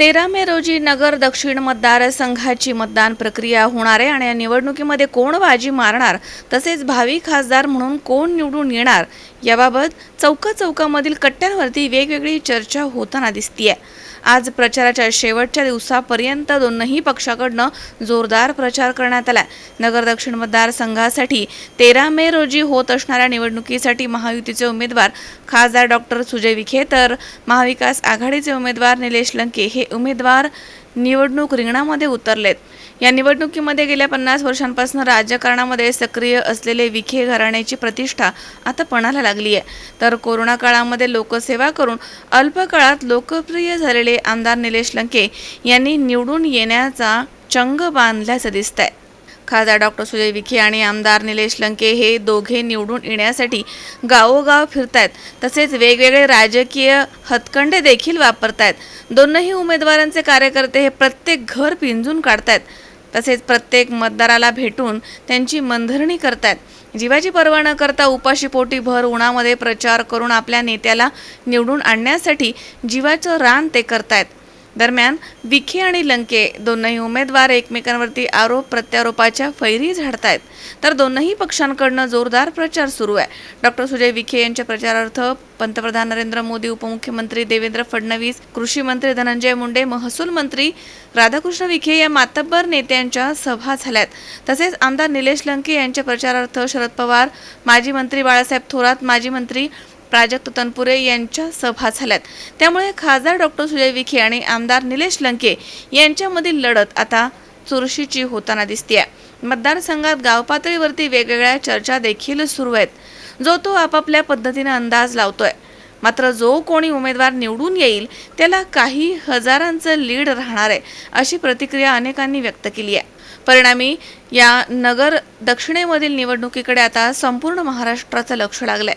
तेरा मे रोजी नगर दक्षिण मतदारसंघाची मतदान प्रक्रिया होणार आहे आणि या निवडणुकीमध्ये कोण बाजी मारणार तसेच भावी खासदार म्हणून कोण निवडून येणार याबाबत चौका चौकामधील कट्ट्यांवरती वेगवेगळी चर्चा होताना दिसतीये. आज प्रचाराच्या शेवटच्या दिवसापर्यंत दोनही पक्षाकडनं जोरदार प्रचार करण्यात आला नगर दक्षिण मतदारसंघासाठी तेरा मे रोजी होत असणाऱ्या निवडणुकीसाठी महायुतीचे उमेदवार खासदार डॉक्टर सुजय विखे तर महाविकास आघाडीचे उमेदवार निलेश लंके हे उमेदवार निवडणूक रिंगणामध्ये उतरलेत. या निवडणुकीमध्ये गेल्या पन्नास वर्षांपासून राजकारणामध्ये सक्रिय असलेले विखे घराण्याची प्रतिष्ठा आता पणाला लागली आहे तर कोरोना काळामध्ये लोकसेवा करून अल्प काळात लोकप्रिय झालेले आमदार निलेश लंके यांनी निवडून येण्याचा चंग बांधल्याचं दिसतंय. खासदार डॉक्टर सुजय विखे आणि आमदार निलेश लंके हे दोघे निवडून येण्यासाठी गावोगाव फिरतायत. तसेच वेगवेगळे राजकीय हतकंडे देखील वापरतायत. दोनही उमेदवारांचे कार्यकर्ते हे प्रत्येक घर पिंजून काढतायत. तसेच प्रत्येक मतदाराला भेटून त्यांची मनधरणी करतायत. जीवाची पर्वा न करता उपाशीपोटी भर उन्हामध्ये प्रचार करून आपल्या नेत्याला निवडून आणण्यासाठी जीवाचं रान ते करतायत. दरम्यान विखे आणि लंके दोनही उमेदवार एकमेकांवरती आरोप प्रत्यारोपाच्या फैरी झाडतायत. तर दोनही पक्षांकडनं जोरदार प्रचार सुरू आहे. डॉक्टर सुजय विखे यांच्या प्रचारार्थ पंतप्रधान नरेंद्र मोदी उपमुख्यमंत्री देवेंद्र फडणवीस कृषी मंत्री धनंजय मुंडे महसूल मंत्री राधाकृष्ण विखे या मातब्बर नेत्यांच्या सभा झाल्यात. तसेच आमदार निलेश लंके यांच्या प्रचारार्थ शरद पवार माजी मंत्री बाळासाहेब थोरात माजी मंत्री प्राजक्त तनपुरे यांच्या सभा झाल्यात. त्यामुळे खासदार डॉक्टर सुजय विखे आणि आमदार निलेश लंके यांच्यामधील लढत आता चुरशीची होताना दिसते मतदारसंघात गाव पातळीवरती वेगवेगळ्या चर्चा देखील सुरू आहेत. जो तो आपापल्या पद्धतीने अंदाज लावतोय. मात्र जो कोणी उमेदवार निवडून येईल त्याला काही हजारांचं लीड राहणार आहे अशी प्रतिक्रिया अनेकांनी व्यक्त केली आहे. परिणामी या नगर दक्षिणेमधील निवडणुकीकडे आता संपूर्ण महाराष्ट्राचं लक्ष लागलंय.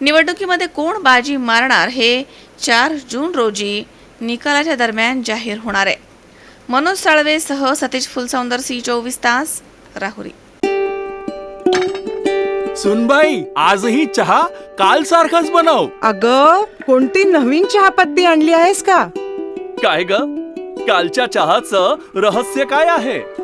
निवडणुकीमध्ये कोण बाजी मारणार हे चार जून रोजी निकालाच्या दरम्यान जाहीर होणार आहे. मनोज साळवेसह सतीश फुलसौंदर सी चोवीस तास राहुरी. सुनबाई आजही चहा काल सारखाच बनव. अग कोणती नवीन चहापत्ती आणली आहेस का? काय ग? कालच्या चहाचं रहस्य काय आहे?